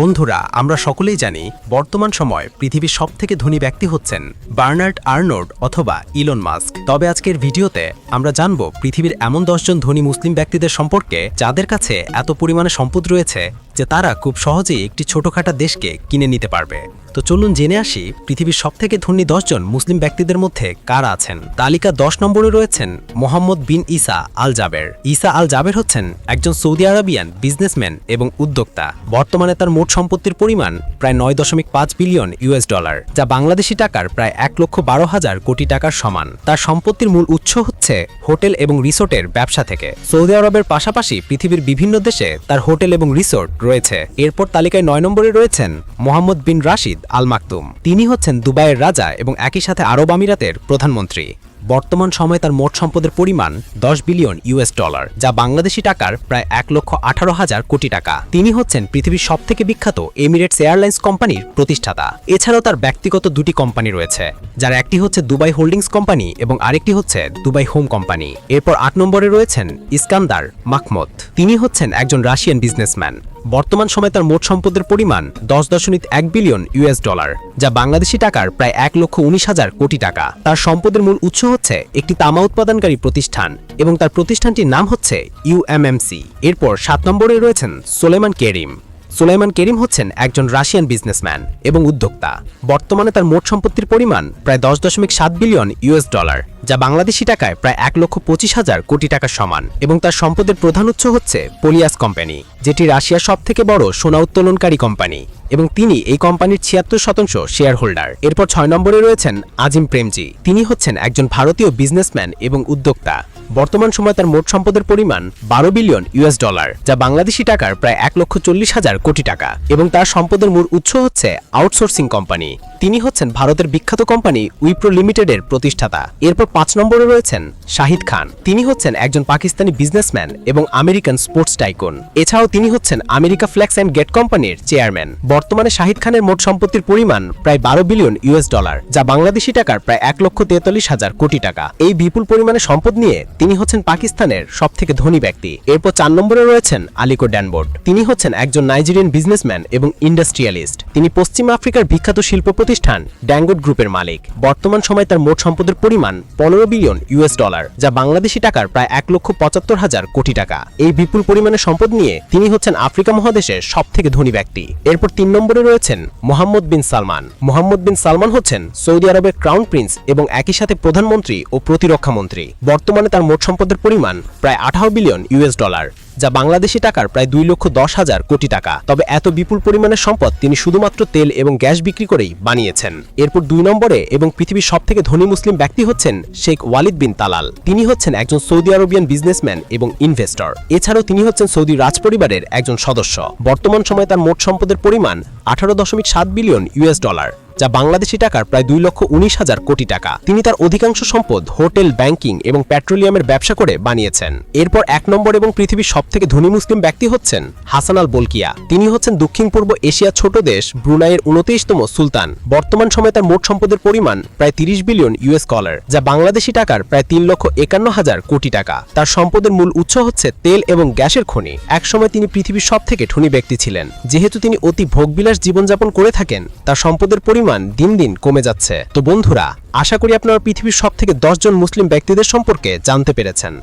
বন্ধুরা, আমরা সকলেই জানি বর্তমান সময় পৃথিবীর সবথেকে ধনী ব্যক্তি হচ্ছেন বার্নার্ড আর্নোড অথবা ইলন মাস্ক। তবে আজকের ভিডিওতে আমরা জানব পৃথিবীর এমন দশজন ধনী মুসলিম ব্যক্তিদের সম্পর্কে, যাদের কাছে এত পরিমাণে সম্পদ রয়েছে যে তারা খুব সহজেই একটি ছোটখাটো দেশকে কিনে নিতে পারবে। তো চলুন জেনে আসি পৃথিবীর সবথেকে ধনী দশজন মুসলিম ব্যক্তিদের মধ্যে কারা আছেন। তালিকা দশ নম্বরে রয়েছেন মোহাম্মদ বিন ইসা আল জাবের ইসা আল জাবের হচ্ছেন একজন সৌদি আরবিয়ান বিজনেসম্যান এবং উদ্যোক্তা। বর্তমানে তার মোট সম্পত্তির পরিমাণ প্রায় নয় দশমিক পাঁচ বিলিয়ন ইউএস ডলার, যা বাংলাদেশি টাকার প্রায় এক লক্ষ বারো হাজার কোটি টাকার সমান। তার সম্পত্তির মূল উৎস হচ্ছে হোটেল এবং রিসোর্টের ব্যবসা থেকে। সৌদি আরবের পাশাপাশি পৃথিবীর বিভিন্ন দেশে তার হোটেল এবং রিসোর্ট রয়েছে। এরপর তালিকায় নয় নম্বরে রয়েছেন মোহাম্মদ বিন রাশিদ আল মাকতুম তিনি হচ্ছেন দুবাইয়ের রাজা এবং একই সাথে আরব আমিরাতের প্রধানমন্ত্রী। বর্তমান সময়ে তার মোট সম্পদের পরিমাণ দশ বিলিয়ন ইউএস ডলার, যা বাংলাদেশি টাকার প্রায় এক লক্ষ আঠারো হাজার কোটি টাকা। তিনি হচ্ছেন পৃথিবীর সবথেকে বিখ্যাত এমিরেটস এয়ারলাইন্স কোম্পানির প্রতিষ্ঠাতা। এছাড়াও তার ব্যক্তিগত দুটি কোম্পানি রয়েছে, যার একটি হচ্ছে দুবাই হোল্ডিংস কোম্পানি এবং আরেকটি হচ্ছে দুবাই হোম কোম্পানি। এরপর আট নম্বরে রয়েছেন ইস্কান্দার মাকমত তিনি হচ্ছেন একজন রাশিয়ান বিজনেসম্যান। বর্তমান সময়ে তার মোট সম্পদের পরিমাণ দশ দশমিক এক বিলিয়ন ইউএস ডলার, যা বাংলাদেশি টাকার প্রায় এক লক্ষ উনিশ হাজার কোটি টাকা। তার সম্পদের মূল উৎস হচ্ছে একটি তামা উৎপাদনকারী প্রতিষ্ঠান এবং তার প্রতিষ্ঠানটির নাম হচ্ছে ইউএমএমসি এরপর সাত নম্বরে রয়েছেন সোলেমান কেরিম। সুলাইমান কেরিম হচ্ছেন একজন রাশিয়ান বিজনেসম্যান এবং উদ্যোক্তা। বর্তমানে তার মোট সম্পত্তির পরিমাণ প্রায় দশ দশমিক সাত বিলিয়ন ইউএস ডলার, যা বাংলাদেশি টাকায় প্রায় এক লক্ষ পঁচিশ হাজার কোটি টাকার সমান এবং তার সম্পদের প্রধান উৎস হচ্ছে পোলিয়াস কোম্পানি, যেটি রাশিয়ার সবথেকে বড় সোনা উত্তোলনকারী কোম্পানি এবং তিনি এই কোম্পানির ছিয়াত্তর শতাংশ শেয়ার হোল্ডার এরপর ছয় নম্বরে রয়েছেন আজিম প্রেমজি। তিনি হচ্ছেন একজন ভারতীয় বিজনেসম্যান এবং উদ্যোক্তা। বর্তমান সময়ে তার মোট সম্পদের পরিমাণ বারো বিলিয়ন ইউএস ডলার, যা বাংলাদেশি টাকার প্রায় এক লক্ষ চল্লিশ হাজার কোটি টাকা। এবং তার সম্পদের মূল উৎস হচ্ছে আউটসোর্সিং কোম্পানি। তিনি হচ্ছেন ভারতের বিখ্যাত কোম্পানি উইপ্রো লিমিটেডের প্রতিষ্ঠাতা। এরপর পাঁচ নম্বরে রয়েছেন শাহিদ খান। তিনি হচ্ছেন একজন পাকিস্তানি বিজনেসম্যান এবং আমেরিকান স্পোর্টস টাইকুন। এছাড়াও তিনি হচ্ছেন আমেরিকা ফ্ল্যাক্স অ্যান্ড গেট কোম্পানির চেয়ারম্যান। বর্তমানে শাহিদ খানের মোট সম্পত্তির পরিমাণ প্রায় বারো বিলিয়ন ইউএস ডলার, যা বাংলাদেশি টাকার প্রায় এক লক্ষ তেতাল্লিশ হাজার কোটি টাকা। এই বিপুল পরিমাণে সম্পদ নিয়ে তিনি হচ্ছেন পাকিস্তানের সব থেকে ধনী ব্যক্তি। এরপর চার নম্বরে রয়েছেন আলিকো ড্যানবোর্ড। তিনি হচ্ছেন একজন নাইজেরিয়ান বিজনেসম্যান এবং ইন্ডাস্ট্রিয়ালিস্ট। তিনি পশ্চিম আফ্রিকার বিখ্যাত শিল্প প্রতিষ্ঠান ড্যাঙ্গোট গ্রুপের মালিক। বর্তমান সময়ে তার মোট সম্পদের পরিমাণ পনেরো বিলিয়ন ইউএস ডলার, যা বাংলাদেশি টাকার প্রায় এক লক্ষ পঁচাত্তর হাজার কোটি টাকা। এই বিপুল পরিমাণে সম্পদ নিয়ে তিনি হচ্ছেন আফ্রিকা মহাদেশের সব থেকে ধনী ব্যক্তি। এরপর তিন নম্বরে রয়েছেন মোহাম্মদ বিন সালমান। মোহাম্মদ বিন সালমান হচ্ছেন সৌদি আরবের ক্রাউন প্রিন্স এবং একই সাথে প্রধানমন্ত্রী ও প্রতিরক্ষা মন্ত্রী। বর্তমানে তার মোট সম্পদের পরিমাণ প্রায় আঠারো বিলিয়ন ইউএস ডলার, যা বাংলাদেশি টাকার প্রায় দুই লক্ষ দশ হাজার কোটি টাকা। তবে এত বিপুল পরিমাণের সম্পদ তিনি শুধুমাত্র তেল এবং গ্যাস বিক্রি করেই বানিয়েছেন। এরপর দুই নম্বরে এবং পৃথিবীর সব থেকে ধনী মুসলিম ব্যক্তি হচ্ছেন শেখ ওয়ালিদ বিন তালাল। তিনি হচ্ছেন একজন সৌদি আরবিয়ান বিজনেসম্যান এবং ইনভেস্টর। এছাড়াও তিনি হচ্ছেন সৌদি রাজপরিবারের একজন সদস্য। বর্তমান সময়ে তার মোট সম্পদের পরিমাণ আঠারো দশমিক সাত বিলিয়ন ইউএস ডলার। যা বাংলাদেশি টাকার প্রায় দুই লক্ষ উনিশ হাজার কোটি টাকা। তিনি তার অধিকাংশ সম্পদ হোটেল, ব্যাংকিং এবং পেট্রোলিয়ামের ব্যবসা করে বানিয়েছেন। এরপর এক নম্বর এবং পৃথিবীর সবথেকে ধনী মুসলিম ব্যক্তি হচ্ছেন হাসান আল বলকিয়া। তিনি হচ্ছেন দক্ষিণ পূর্ব এশিয়া ছোট দেশ ব্রুনাইয়ের উনতেইশতম সুলতান। বর্তমান সময়ে তার মোট সম্পদের পরিমাণ প্রায় তিরিশ বিলিয়ন ইউএস ডলার, যা বাংলাদেশি টাকার প্রায় তিন লক্ষ একান্ন হাজার কোটি টাকা। তার সম্পদের মূল উৎস হচ্ছে তেল এবং গ্যাসের খনি। একসময় তিনি পৃথিবীর সব থেকে ধনী ব্যক্তি ছিলেন। যেহেতু তিনি অতি ভোগবিলাস জীবনযাপন করে থাকেন, তার সম্পদের পরিমাণ দিন দিন কমে যাচ্ছে। তো বন্ধুরা, আশা করি আপনারা পৃথিবীর সব থেকে দশজন মুসলিম ব্যক্তিদের সম্পর্কে জানতে পেরেছেন।